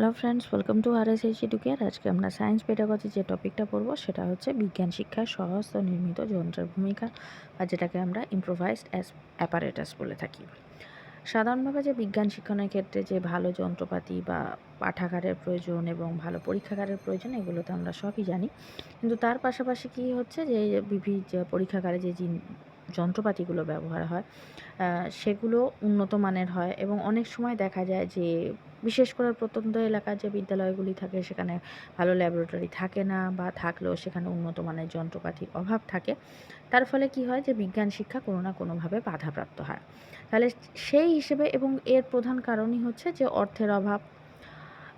Hello friends welcome to R S H Educare আজকে আমরা science pedagogy যে টপিকটা পড়ব সেটা হচ্ছে বিজ্ঞান শিক্ষায় সহস্ত নির্মিত যন্ত্রের ভূমিকা বা যেটাকে আমরা ইম্প্রোভাইজড অ্যাস অ্যাপারেটাস বলে থাকি। সাধারণভাবে যে বিজ্ঞান শিক্ষণের ক্ষেত্রে যে ভালো যন্ত্রপাতি বা পাঠাগারের প্রয়োজন এবং ভালো পরীক্ষাগারের প্রয়োজন, এগুলো তো আমরা সবই জানি। কিন্তু তার পাশাপাশি কী হচ্ছে যে বিভিন্ন পরীক্ষাগারে যে যন্ত্রপাতিগুলো ব্যবহার হয় সেগুলো উন্নত মানের হয় এবং অনেক সময় দেখা যায় যে বিশেষ করে প্রত্যন্ত এলাকার যে বিদ্যালয়গুলি থাকে সেখানে ভালো ল্যাবরেটরি থাকে না বা থাকলেও সেখানে উন্নত মানের যন্ত্রপাতির অভাব থাকে। তার ফলে কি হয় যে বিজ্ঞান শিক্ষা কোনো না কোনোভাবে বাধাপ্রাপ্ত হয়। তাহলে সেই হিসেবে এবং এর প্রধান কারণই হচ্ছে যে অর্থের অভাব।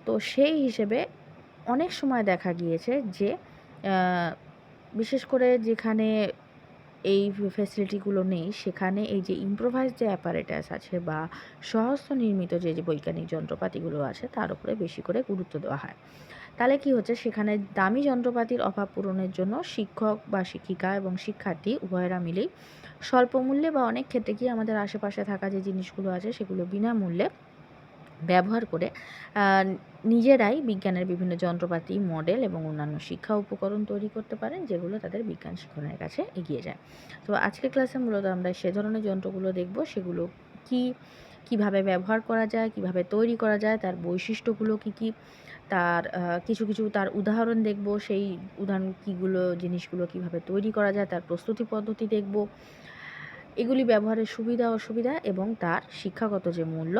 তো সেই হিসেবে অনেক সময় দেখা গিয়েছে যে বিশেষ করে যেখানে এই ফেসিলিটিগুলো নেই, সেখানে এই যে ইম্প্রোভাইজ যে অ্যাপারেটাস আছে বা সহস্ত নির্মিত যে যে বৈজ্ঞানিক যন্ত্রপাতিগুলো আছে, তার উপরে বেশি করে গুরুত্ব দেওয়া হয়। তাহলে কি হচ্ছে? সেখানে দামি যন্ত্রপাতির অভাব পূরণের জন্য শিক্ষক বা শিক্ষিকা এবং শিক্ষার্থী উভয়েরা মিলেই স্বল্প মূল্যে বা অনেক ক্ষেত্রে কি আমাদের আশেপাশে থাকা যে জিনিসগুলো আছে, সেগুলো বিনামূল্যে ব্যবহার করে নিজেরাই বিজ্ঞানের বিভিন্ন যন্ত্রপাতি মডেল এবং অন্যান্য শিক্ষা উপকরণ তৈরি করতে পারেন, যেগুলো তাদের বিজ্ঞান শিক্ষণের কাছে এগিয়ে যায়। তো আজকের ক্লাসে মূলত আমরা সে ধরনের যন্ত্রগুলো দেখব, সেগুলো কি, কীভাবে ব্যবহার করা যায়, কীভাবে তৈরি করা যায়, তার বৈশিষ্ট্যগুলো কি কি, তার কিছু কিছু তার উদাহরণ দেখব, সেই উদাহরণ কীগুলো, জিনিসগুলো কীভাবে তৈরি করা যায়, তার প্রস্তুতি পদ্ধতি দেখব। এগুলি ব্যবহারের সুবিধা, অসুবিধা এবং তার শিক্ষাগত যে মূল্য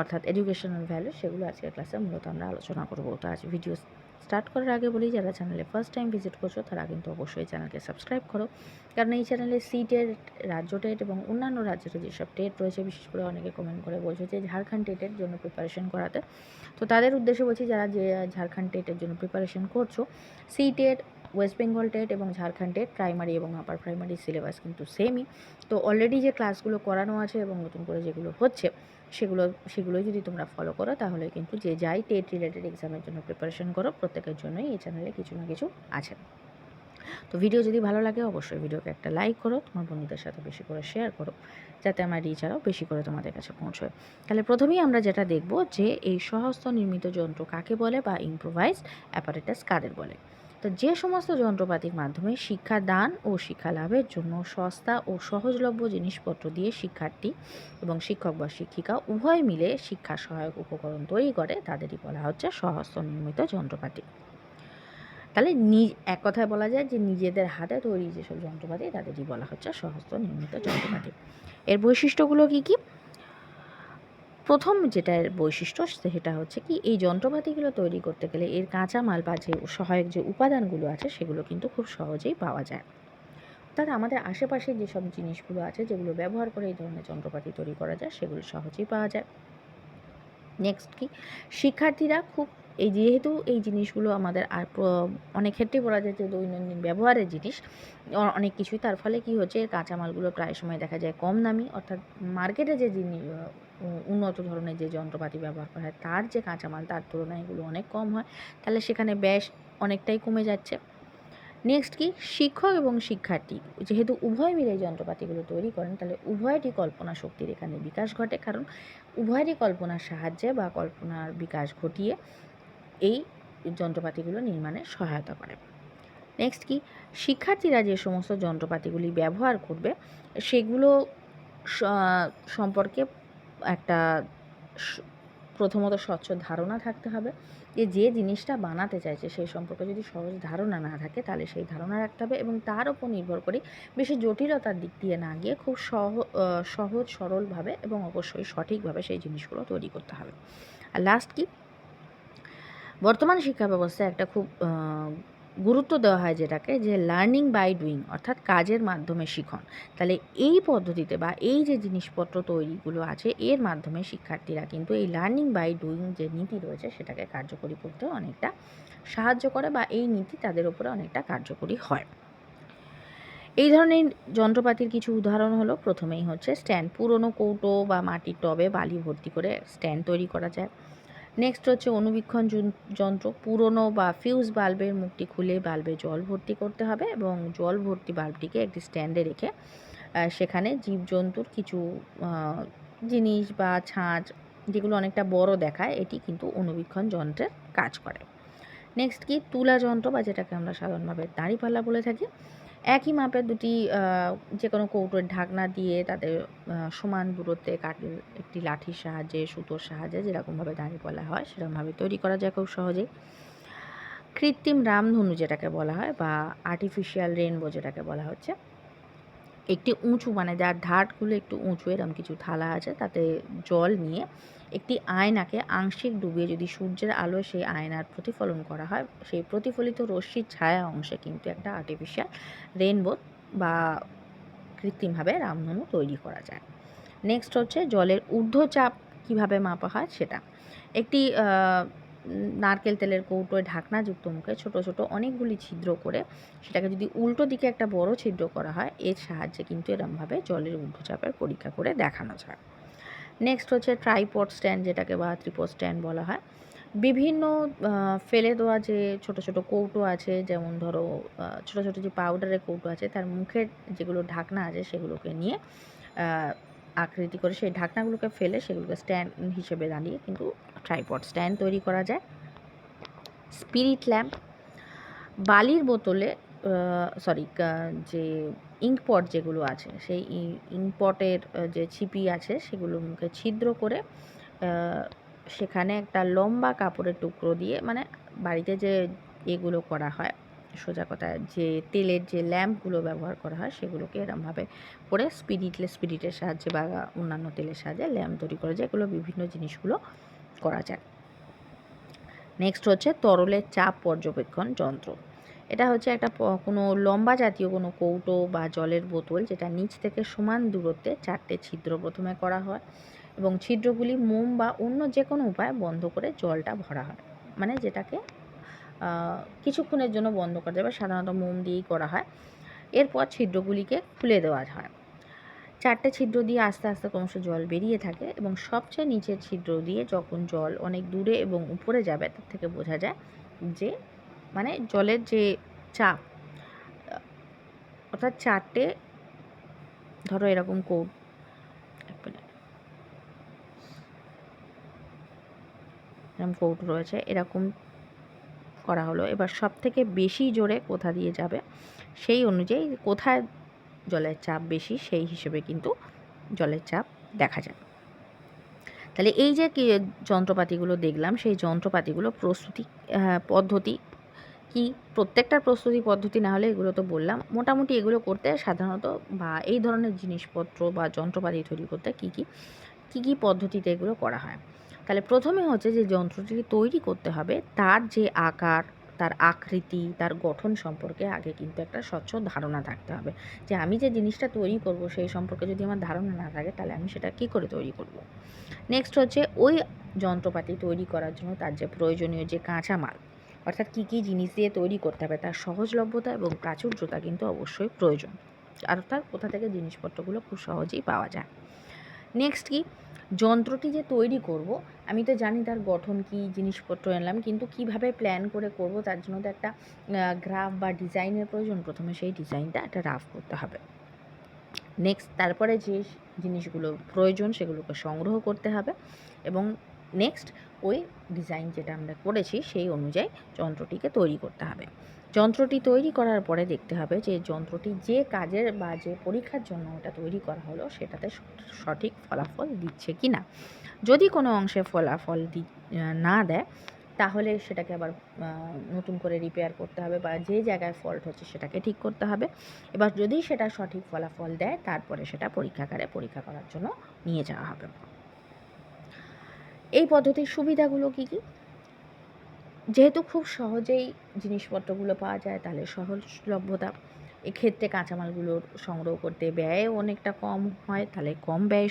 অর্থাৎ এডুকেশনাল ভ্যালু সেগুলো আজকের ক্লাসে মূলত আমরা আলোচনা করব। তো আজ ভিডিও স্টার্ট করার আগে বলি, যারা চ্যানেলে ফার্স্ট টাইম ভিজিট করছ, তারা কিন্তু অবশ্যই চ্যানেলকে সাবস্ক্রাইব করো। কারণ এই চ্যানেলে সি টেট রাজ্য টেট এবং অন্যান্য রাজ্যের যেসব টেট রয়েছে, বিশেষ করে অনেকে কমেন্ট করে বলছে যে ঝাড়খণ্ড টেটের জন্য প্রিপারেশন করাতে। তো তাদের উদ্দেশ্যে বলছি, যারা যে ঝাড়খণ্ড টেটের জন্য প্রিপারেশন করছ C TET West Bengal TET এবং ঝাড়খণ্ড টেট প্রাইমারি এবং আপার প্রাইমারি সিলেবাস কিন্তু সেমই তো অলরেডি যে ক্লাসগুলো করানো আছে এবং নতুন করে যেগুলো হচ্ছে সেগুলো সেগুলো যদি তোমরা ফলো করো, তাহলে কিন্তু যে যাই টেট রিলেটেড এক্সামের জন্য প্রিপারেশন করো, প্রত্যেকের জন্যই এই চ্যানেলে কিছু না কিছু আছে। তো ভিডিও যদি ভালো লাগে, অবশ্যই ভিডিওকে একটা লাইক করো, তোমার বন্ধুদের সাথে বেশি করে শেয়ার করো, যাতে আমার রিচ আরও বেশি করে তোমাদের কাছে পৌঁছয়। তাহলে প্রথমেই আমরা যেটা দেখব যে এই সহস্ত নির্মিত যন্ত্র কাকে বলে বা ইম্প্রোভাইজ অ্যাপারেটাস কাদের বলে? তো যে সমস্ত যন্ত্রপাতির মাধ্যমে শিক্ষা দান ও শিক্ষা লাভের জন্য সস্তা ও সহজলভ্য জিনিসপত্র দিয়ে শিক্ষার্থী এবং শিক্ষক বা শিক্ষিকা উভয় মিলে শিক্ষা সহায়ক উপকরণ তৈরি করে, তাদেরই বলা হচ্ছে সহস্ত নির্মিত যন্ত্রপাতি। তাহলে নি, এক কথায় বলা যায় যে নিজেদের হাতে তৈরি যেসব যন্ত্রপাতি, তাদেরই বলা হচ্ছে সহস্ত নির্মিত যন্ত্রপাতি। এর বৈশিষ্ট্যগুলো কি কি? প্রথম যেটা বৈশিষ্ট্য সেটা হচ্ছে কি, এই যন্ত্রপাতিগুলো তৈরি করতে গেলে এর কাঁচামাল বা যে সহায়ক যে উপাদানগুলো আছে সেগুলো কিন্তু খুব সহজেই পাওয়া যায়। অর্থাৎ আমাদের আশেপাশে যেসব জিনিসগুলো আছে যেগুলো ব্যবহার করে এই ধরনের যন্ত্রপাতি তৈরি করা যায় সেগুলো সহজেই পাওয়া যায়। নেক্সট কি, শিক্ষার্থীরা খুব এই যেহেতু এই জিনিসগুলো আমাদের আর অনেক ক্ষেত্রেই বলা যায় যে দৈনন্দিন ব্যবহারের জিনিস অনেক কিছুই তার ফলে কি হচ্ছে, এর কাঁচামালগুলো প্রায় সময় দেখা যায় কম দামি। অর্থাৎ মার্কেটে যে জিনিস উন্নত ধরনের যে যন্ত্রপাতি ব্যবহার করা হয়, তার যে কাঁচামাল, তার তুলনায় এগুলো অনেক কম হয়। তাহলে সেখানে ব্যয় অনেকটাই কমে যাচ্ছে। নেক্সট কি? শিক্ষক এবং শিক্ষার্থী। যেহেতু উভয় মিলে যন্ত্রপাতিগুলো তৈরি করেন, তাহলে উভয়টি কল্পনা শক্তির এখানে বিকাশ ঘটে। কারণ উভয়েরই কল্পনার সাহায্যে বা কল্পনার বিকাশ ঘটিয়ে এই যন্ত্রপাতিগুলো নির্মাণে সহায়তা করে। নেক্সট কি? শিক্ষার্থীরা যে সমস্ত যন্ত্রপাতিগুলি ব্যবহার করবে, সেগুলো সম্পর্কে একটা প্রথমত স্বচ্ছ ধারণা থাকতে হবে যে যে জিনিসটা বানাতে চাইছে সেই সম্পর্কে যদি সহজ ধারণা না থাকে, তাহলে সেই ধারণা রাখতে হবে এবং তার উপর নির্ভর করে বেশি জটিলতার দিক দিয়ে না গিয়ে খুব সহ সহজ, সরলভাবে এবং অবশ্যই সঠিকভাবে সেই জিনিসগুলো তৈরি করতে হবে। আর লাস্ট কি? বর্তমান শিক্ষা ব্যবস্থায় একটা খুব গুরুত্ব দেওয়া হয় যেটাকে যে লার্নিং বাই ডুইং অর্থাৎ কাজের মাধ্যমে শিখন। তাহলে এই পদ্ধতিতে বা এই যে জিনিসপত্র তৈরিগুলো আছে, এর মাধ্যমে শিক্ষার্থীরা কিন্তু এই লার্নিং বাই ডুইং যে নীতি রয়েছে, সেটাকে কার্যকরী করতে অনেকটা সাহায্য করে বা এই নীতি তাদের উপরে অনেকটা কার্যকরী হয়। এই ধরনের যন্ত্রপাতির কিছু উদাহরণ হলো, প্রথমেই হচ্ছে স্ট্যান্ড পুরনো কৌটো বা মাটির টবে বালি ভর্তি করে স্ট্যান্ড তৈরি করা যায়। নেক্সট হচ্ছে অনুবীক্ষণ যন- যন্ত্র। পুরনো বা ফিউজ বাল্বের মুখটি খুলে বাল্বে জল ভর্তি করতে হবে এবং জল ভর্তি বাল্বটিকে একটি স্ট্যান্ডে রেখে সেখানে জীবজন্তুর কিছু জিনিস বা ছাঁচ, যেগুলো অনেকটা বড় দেখায়, এটি কিন্তু অনুবীক্ষণ যন্ত্রের কাজ করে। নেক্সট কি? তুলা যন্ত্র বা যেটাকে আমরা সাধারণভাবে দাঁড়িপাল্লা বলে থাকি। একই মাপের দুটি যে কোনো কৌটোর ঢাকনা দিয়ে তাতে সমান দূরত্বে কাঠের একটি লাঠির সাহায্যে, সুতোর সাহায্যে যেরকমভাবে বলা হয়, সেরকমভাবে তৈরি করা যায় খুব সহজেই। কৃত্রিম রামধনু যেটাকে বলা হয় বা আর্টিফিশিয়াল রেনবো যেটাকে বলা হচ্ছে একটি উঁচু মানে যার ধারগুলো একটু উঁচু এরকম কিছু থালা আছে, তাতে জল নিয়ে একটি আয়নাকে আংশিক ডুবিয়ে যদি সূর্যের আলো সেই আয়নার প্রতিফলন করা হয়, সেই প্রতিফলিত রশ্মির ছায়া অংশে কিন্তু একটা আর্টিফিশিয়াল রেনবো বা কৃত্রিমভাবে রামধনু তৈরি করা যায়। নেক্সট হচ্ছে জলের ঊর্ধ্বচাপ কীভাবে মাপা হয় সেটা। একটি নারকেল তেলের কৌটোয় ঢাকনাযুক্ত মুখে ছোট ছোট অনেকগুলি ছিদ্র করে সেটাকে যদি উল্টো দিকে একটা বড় ছিদ্র করা হয়, এর সাহায্যে কিন্তু এরমভাবে জলের ঊর্ধ্বচাপের পরীক্ষা করে দেখানো যায়। নেক্সট হচ্ছে ট্রাইপড স্ট্যান্ড যেটাকে বা ত্রিপড স্ট্যান্ড বলা হয়। বিভিন্ন ফেলে দেওয়া যে ছোট ছোট কৌটো আছে, যেমন ধরো ছোট ছোট যে পাউডারের কৌটো আছে, তার মুখের যেগুলো ঢাকনা আছে সেগুলোকে নিয়ে আকৃতি করে সেই ঢাকনাগুলোকে ফেলে সেগুলোকে স্ট্যান্ড হিসেবে দাঁড়িয়ে কিন্তু ট্রাইপড স্ট্যান্ড তৈরি করা যায়। স্পিরিট ল্যাম্প বালির বোতলে সরি যে ইঙ্কপট যেগুলো আছে, সেই ইঙ্কপটের যে ছিপি আছে, সেগুলো মুখে ছিদ্র করে সেখানে একটা লম্বা কাপড়ের টুকরো দিয়ে মানে বাড়িতে যে এগুলো করা হয়, সোজা কথা যে তেলের যে ল্যাম্পগুলো ব্যবহার করা হয়, সেগুলোকে এরমভাবে করে স্পিরিটলে স্পিরিটের সাহায্যে বা অন্যান্য তেলের সাহায্যে ল্যাম্প তৈরি করা যায়। এগুলো বিভিন্ন জিনিসগুলো করা যায়। নেক্সট হচ্ছে তরলের চাপ পর্যবেক্ষণ যন্ত্র। এটা হচ্ছে একটা কোনো লম্বা জাতীয় কোনো কৌটো বা জলের বোতল যেটা নিচ থেকে সমান দূরত্বে চারটে ছিদ্র প্রথমে করা হয় এবং ছিদ্রগুলি মোম বা অন্য যে কোনো উপায় বন্ধ করে জলটা ভরা হয়। মানে যেটাকে কিছুক্ষণের জন্য বন্ধ করা যাবে সাধারণত মোম দিয়েই করা হয়। এরপর ছিদ্রগুলিকে খুলে দেওয়া হয়। চারটে ছিদ্র দিয়ে আস্তে আস্তে ক্রমশ জল বেরিয়ে থাকে এবং সবচেয়ে নিচের ছিদ্র দিয়ে যখন জল অনেক দূরে এবং উপরে যাবে, তার থেকে বোঝা যায় যে মানে জলের যে চাপ, অর্থাৎ চারটে, ধরো এরকম কৌ এরকম কৌটো রয়েছে, এরকম করা হলো। এবার সব থেকে বেশি জোরে কোথা দিয়ে যাবে, সেই অনুযায়ী কোথায় জলের চাপ বেশি, সেই হিসেবে কিন্তু জলের চাপ দেখা যায়। তাহলে এই যে যন্ত্রপাতিগুলো দেখলাম, সেই যন্ত্রপাতিগুলো প্রস্তুতি পদ্ধতি কি? প্রত্যেকটার প্রস্তুতি পদ্ধতি না হলে এগুলো তো বললাম। মোটামুটি এগুলো করতে সাধারণত বা এই ধরনের জিনিসপত্র বা যন্ত্রপাতি তৈরি করতে কী কী কী কী পদ্ধতিতে এগুলো করা হয়? তাহলে প্রথমে হচ্ছে যে যন্ত্রটি তৈরি করতে হবে, তার যে আকার তার আকৃতি, তার গঠন সম্পর্কে আগে কিন্তু একটা স্বচ্ছ ধারণা থাকতে হবে। যে আমি যে জিনিসটা তৈরি করব, সেই সম্পর্কে যদি আমার ধারণা না থাকে, তাহলে আমি সেটা কী করে তৈরি করব? নেক্সট হচ্ছে ওই যন্ত্রপাতি তৈরি করার জন্য তার যে প্রয়োজনীয় যে কাঁচামাল, অর্থাৎ কী কী জিনিস দিয়ে তৈরি করতে হবে, তার সহজলভ্যতা এবং প্রাচুর্যতা কিন্তু অবশ্যই প্রয়োজন। অর্থাৎ কোথা থেকে জিনিসপত্রগুলো খুব সহজেই পাওয়া যায়। নেক্সট কি? যন্ত্রটি যে তৈরি করব, আমি তো জানি তার গঠন কি, জিনিসপত্র এনলাম কিন্তু কীভাবে প্ল্যান করে করব তার জন্য তো একটা গ্রাফ বা ডিজাইনের প্রয়োজন। প্রথমে সেই ডিজাইনটা একটা রাফ করতে হবে। নেক্সট তারপরে যে জিনিসগুলো প্রয়োজন সেগুলোকে সংগ্রহ করতে হবে এবং নেক্সট ওই ডিজাইন যেটা আমরা করেছি সেই অনুযায়ী যন্ত্রটিকে তৈরি করতে হবে। যন্ত্রটি তৈরি করার পরে দেখতে হবে যে যন্ত্রটি যে কাজের বা যে পরীক্ষার জন্য ওটা তৈরি করা হলো, সেটাতে সঠিক ফলাফল দিচ্ছে কি না যদি কোনো অংশে ফলাফল দি না দেয়, তাহলে সেটাকে আবার নতুন করে রিপেয়ার করতে হবে বা যে জায়গায় ফল্ট হচ্ছে সেটাকে ঠিক করতে হবে। এবার যদি সেটা সঠিক ফলাফল দেয়, তারপরে সেটা পরীক্ষাগারে পরীক্ষা করার জন্য নিয়ে যাওয়া হবে। এই পদ্ধতির সুবিধাগুলো কী কী? যেহেতু খুব সহজেই জিনিসপত্রগুলো পাওয়া যায়, তাহলে সহজলভ্যতা। এক্ষেত্রে কাঁচামালগুলো সংগ্রহ করতে ব্যয় অনেকটা কম হয়, তাহলে কম ব্যয়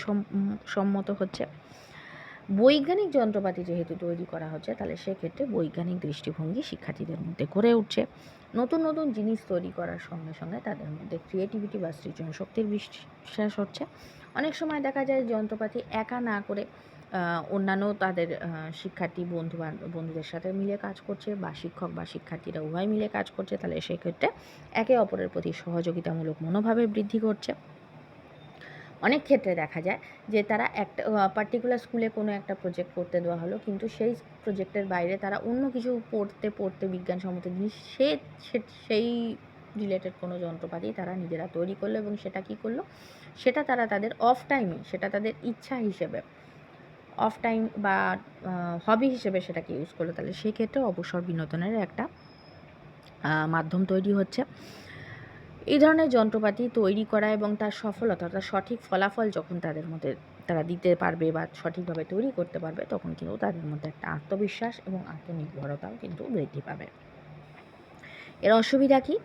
সম্মত হচ্ছে। বৈজ্ঞানিক যন্ত্রপাতি যেহেতু তৈরি করা হচ্ছে, তাহলে সেক্ষেত্রে বৈজ্ঞানিক দৃষ্টিভঙ্গি শিক্ষার্থীদের মধ্যে গড়ে উঠছে। নতুন নতুন জিনিস তৈরি করার সঙ্গে সঙ্গে তাদের মধ্যে ক্রিয়েটিভিটি বা সৃজন শক্তির বিশ্বাস হচ্ছে। অনেক সময় দেখা যায় যন্ত্রপাতি একা না করে অন্যান্য তাদের শিক্ষার্থী বন্ধু বন্ধুদের সাথে মিলে কাজ করছে বা শিক্ষক বা শিক্ষার্থীরা উভয় মিলে কাজ করছে, তাহলে সেক্ষেত্রে একে অপরের প্রতি সহযোগিতামূলক মনোভাবের বৃদ্ধি করছে অনেক ক্ষেত্রে দেখা যায় যে তারা একটা পার্টিকুলার স্কুলে কোনো একটা প্রজেক্ট করতে দেওয়া হলো, কিন্তু সেই প্রজেক্টের বাইরে তারা অন্য কিছু পড়তে পড়তে বিজ্ঞানসম্মত জিনিস, সে- সেই রিলেটেড কোনো যন্ত্রপাতি তারা নিজেরা তৈরি করল এবং সেটা কী করল? সেটা তারা তাদের অফ টাইমে সেটা তাদের ইচ্ছা হিসেবে অফ টাইম বা হবি হিসেবে সেটাকে ইউজ করল, তাহলে সেই ক্ষেত্রে অবসর বিনোদনের একটা মাধ্যম তৈরি হচ্ছে। এই ধরনের যন্ত্রপাতি তৈরি করা এবং তার সফলতা অর্থাৎ সঠিক ফলাফল যখন তাদের মধ্যে তারা দিতে পারবে বা সঠিকভাবে তৈরি করতে পারবে, তখন কিন্তু তাদের মধ্যে একটা আত্মবিশ্বাস এবং আত্মনির্ভরতাও কিন্তু বৃদ্ধি পাবে। এর অসুবিধা কি?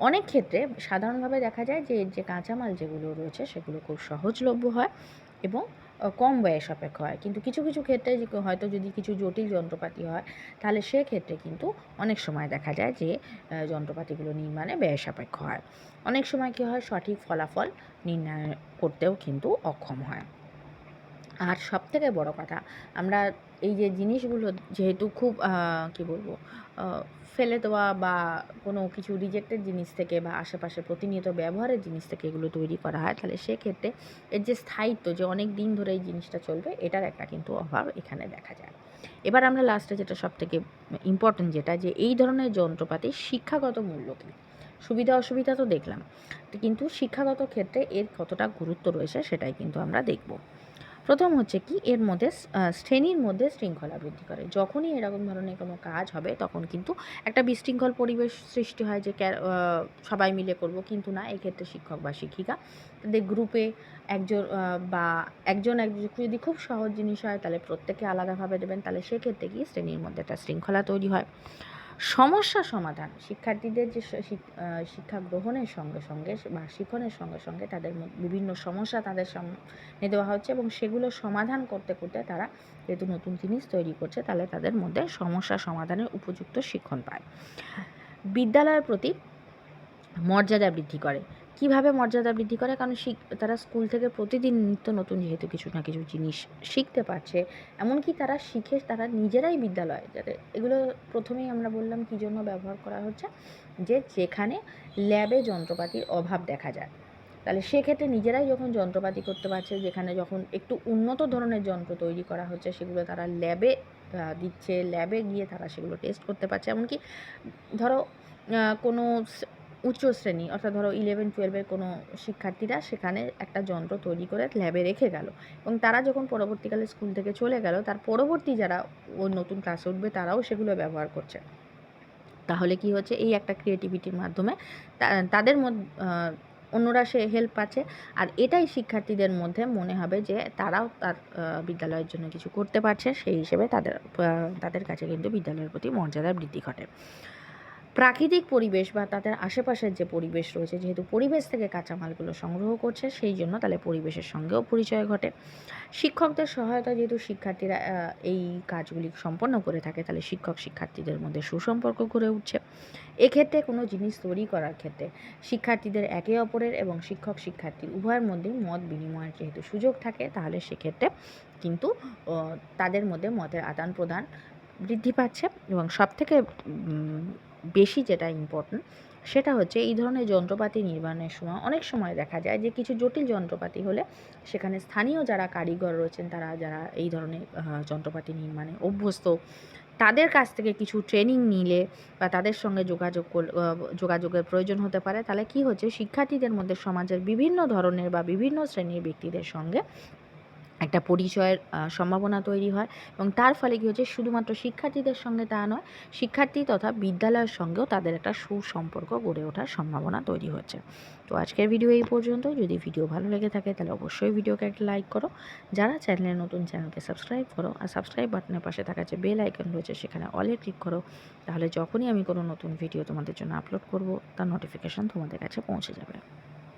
অনেক ক্ষেত্রে সাধারণভাবে দেখা যায় যে যে কাঁচামাল যেগুলো রয়েছে সেগুলো খুব সহজলভ্য হয় এবং কম ব্যয় সাপেক্ষ হয়। কিন্তু কিছু কিছু ক্ষেত্রে হয়তো যদি কিছু জটিল যন্ত্রপাতি হয়, তাহলে সেক্ষেত্রে কিন্তু অনেক সময় দেখা যায় যে যন্ত্রপাতিগুলো নির্মাণে ব্যয় সাপেক্ষ হয়। অনেক সময় কী হয়, সঠিক ফলাফল নির্ণয় করতেও কিন্তু অক্ষম হয়। আর সব থেকে বড় কথা, আমরা এই যে জিনিসগুলো যেহেতু খুব কী বলব ফেলে দেওয়া বা কোনো কিছু রিজেক্টেড জিনিস থেকে বা আশেপাশে প্রতিনিয়ত ব্যবহারের জিনিস থেকে এগুলো তৈরি করা হয়, তাহলে সেক্ষেত্রে এর যে স্থায়িত্ব, যে অনেক দিন ধরে এই জিনিসটা চলবে, এটার একটা কিন্তু অভাব এখানে দেখা যায়। এবার আমরা লাস্টে যেটা সব থেকে ইম্পর্টেন্ট যেটা, যে এই ধরনের যন্ত্রপাতির শিক্ষাগত মূল্য কী? সুবিধা অসুবিধা তো দেখলাম, কিন্তু শিক্ষাগত ক্ষেত্রে এর কতটা গুরুত্ব রয়েছে সেটাই কিন্তু আমরা দেখব। প্রথম হচ্ছে কি, এর মধ্যে শ্রেণির মধ্যে শৃঙ্খলা বৃদ্ধি করে। যখনই এরকম ধরনের কোনো কাজ হবে, তখন কিন্তু একটা বিশৃঙ্খল পরিবেশ সৃষ্টি হয় যে সবাই মিলে করব। কিন্তু না, এক্ষেত্রে শিক্ষক বা শিক্ষিকা তাদের গ্রুপে একজন বা একজন একজন যদি খুব সহজ জিনিস হয়, তাহলে প্রত্যেকে আলাদাভাবে দেবেন। তাহলে সেক্ষেত্রে কি, শ্রেণির মধ্যে একটা শৃঙ্খলা তৈরি হয়। সমস্যা সমাধান। শিক্ষার্থীদের যে শিক্ষা গ্রহণের সঙ্গে সঙ্গে বা শিক্ষণের সঙ্গে সঙ্গে তাদের বিভিন্ন সমস্যা তাদের সামনে দেওয়া হচ্ছে এবং সেগুলো সমাধান করতে করতে তারা যেহেতু নতুন জিনিস তৈরি করছে, তাহলে তাদের মধ্যে সমস্যা সমাধানের উপযুক্ত শিক্ষণ পায়। বিদ্যালয়ের প্রতি মর্যাদা বৃদ্ধি করে। কীভাবে মর্যাদা বৃদ্ধি করে? কারণ শিখ, তারা স্কুল থেকে প্রতিদিন নিত্য নতুন যেহেতু কিছু না কিছু জিনিস শিখতে পারছে, এমনকি তারা শিখে তারা নিজেরাই বিদ্যালয় যাতে এগুলো প্রথমেই আমরা বললাম কী জন্য ব্যবহার করা হচ্ছে? যে যেখানে ল্যাবে যন্ত্রপাতির অভাব দেখা যায়। তাহলে সেক্ষেত্রে নিজেরাই যখন যন্ত্রপাতি করতে পারছে, যেখানে যখন একটু উন্নত ধরনের যন্ত্র তৈরি করা হচ্ছে, সেগুলো তারা ল্যাবে দিচ্ছে, ল্যাবে গিয়ে তারা সেগুলো টেস্ট করতে পারছে। এমনকি ধরো কোনো উচ্চ শ্রেণি, অর্থাৎ ধরো ইলেভেন টুয়েলভের কোনো শিক্ষার্থীরা সেখানে একটা যন্ত্র তৈরি করে ল্যাবে রেখে গেল। এবং তারা যখন পরবর্তীকালে স্কুল থেকে চলে গেল, তার পরবর্তী যারা ওই নতুন ক্লাসে উঠবে, তারাও সেগুলো ব্যবহার করছে। তাহলে কি হচ্ছে? এই একটা ক্রিয়েটিভিটির মাধ্যমে তাদের মধ্যে অন্যরা সে হেল্প পাচ্ছে। আর এটাই শিক্ষার্থীদের মধ্যে মনে হবে যে তারাও তার বিদ্যালয়ের জন্য কিছু করতে পারছে। সেই হিসেবে তাদের তাদের কাছে কিন্তু বিদ্যালয়ের প্রতি মর্যাদা বৃদ্ধি ঘটে। প্রাকৃতিক পরিবেশ বা তাদের আশেপাশের যে পরিবেশ রয়েছে, যেহেতু পরিবেশ থেকে কাঁচামালগুলো সংগ্রহ করছে, সেই জন্য তাহলে পরিবেশের সঙ্গেও পরিচয় ঘটে। শিক্ষকদের সহায়তা যেহেতু শিক্ষার্থীরা এই কাজগুলি সম্পন্ন করে থাকে, তাহলে শিক্ষক শিক্ষার্থীদের মধ্যে সুসম্পর্ক গড়ে উঠছে। এক্ষেত্রে কোনো জিনিস তৈরি করার ক্ষেত্রে শিক্ষার্থীদের একে অপরের এবং শিক্ষক শিক্ষার্থী উভয়ের মধ্যেই মত বিনিময়ের যেহেতু সুযোগ থাকে, তাহলে সেক্ষেত্রে কিন্তু তাদের মধ্যে মতের আদান প্রদান বৃদ্ধি পাচ্ছে এবং সবথেকে বেশি যেটা ইম্পর্ট্যান্ট সেটা হচ্ছে এই ধরনের যন্ত্রপাতি নির্মাণের সময় অনেক সময় দেখা যায় যে কিছু জটিল যন্ত্রপাতি হলে সেখানে স্থানীয় যারা কারিগর রয়েছেন তারা, যারা এই ধরনের যন্ত্রপাতি নির্মাণে অভ্যস্ত, তাদের কাছ থেকে কিছু ট্রেনিং নিলে বা তাদের সঙ্গে যোগাযোগ যোগাযোগের প্রয়োজন হতে পারে। তাহলে কি হচ্ছে? শিক্ষার্থীদের মধ্যে সমাজের বিভিন্ন ধরনের বা বিভিন্ন শ্রেণির ব্যক্তিদের সঙ্গে একটা পরিচয়ের সম্ভাবনা তৈরি হয় এবং তার ফলে কী হচ্ছে, শুধুমাত্র শিক্ষার্থীদের সঙ্গে তা নয়, শিক্ষার্থী তথা বিদ্যালয়ের সঙ্গেও তাদের একটা সুসম্পর্ক গড়ে ওঠার সম্ভাবনা তৈরি হচ্ছে। তো আজকের ভিডিও এই পর্যন্ত। যদি ভিডিও ভালো লেগে থাকে, তাহলে অবশ্যই ভিডিওকে একটা লাইক করো। যারা চ্যানেলের নতুন, চ্যানেলকে সাবস্ক্রাইব করো আর সাবস্ক্রাইব বাটনের পাশে থাকা যে বেল আইকন রয়েছে, সেখানে অলে ক্লিক করো। তাহলে যখনই আমি কোনো নতুন ভিডিও তোমাদের জন্য আপলোড করব, তার নোটিফিকেশান তোমাদের কাছে পৌঁছে যাবে।